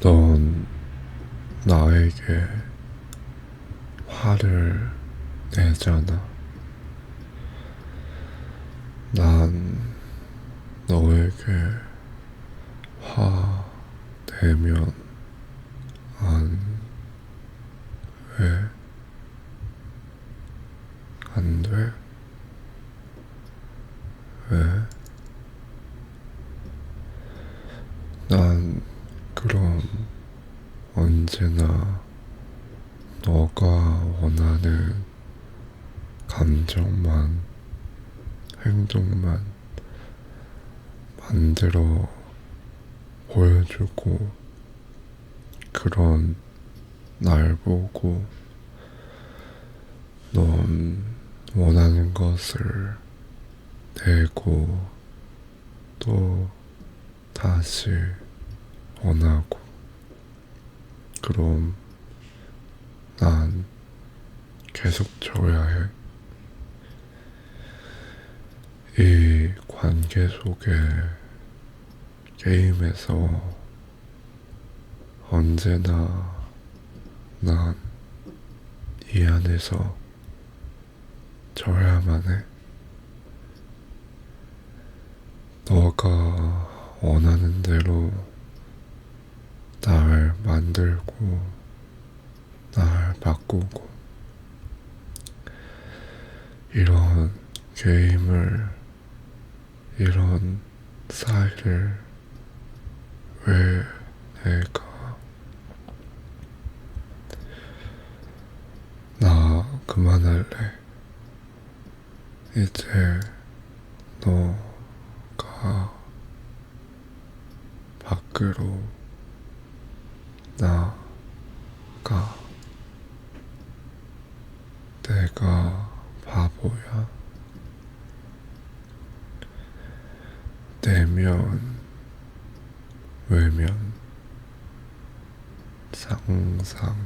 넌 나에게 화를 내잖아. 난 너에게 화 내면 안, 왜? 안 돼? 왜? 난 그럼 언제나 너가 원하는 감정만, 행동만 만들어 보여주고 그런 날 보고 넌 원하는 것을 내고 또 다시 원하고 그럼 난 계속 줘야 해. 이 관계 속에 게임에서 언제나 난 이 안에서 져야만 해. 너가 원하는 대로 날 만들고 날 바꾸고 이런 게임을 이런 사이를 왜 내가 나 그만할래? 이제 너가 밖으로 나가 내가 바보야. 내면 외면 상상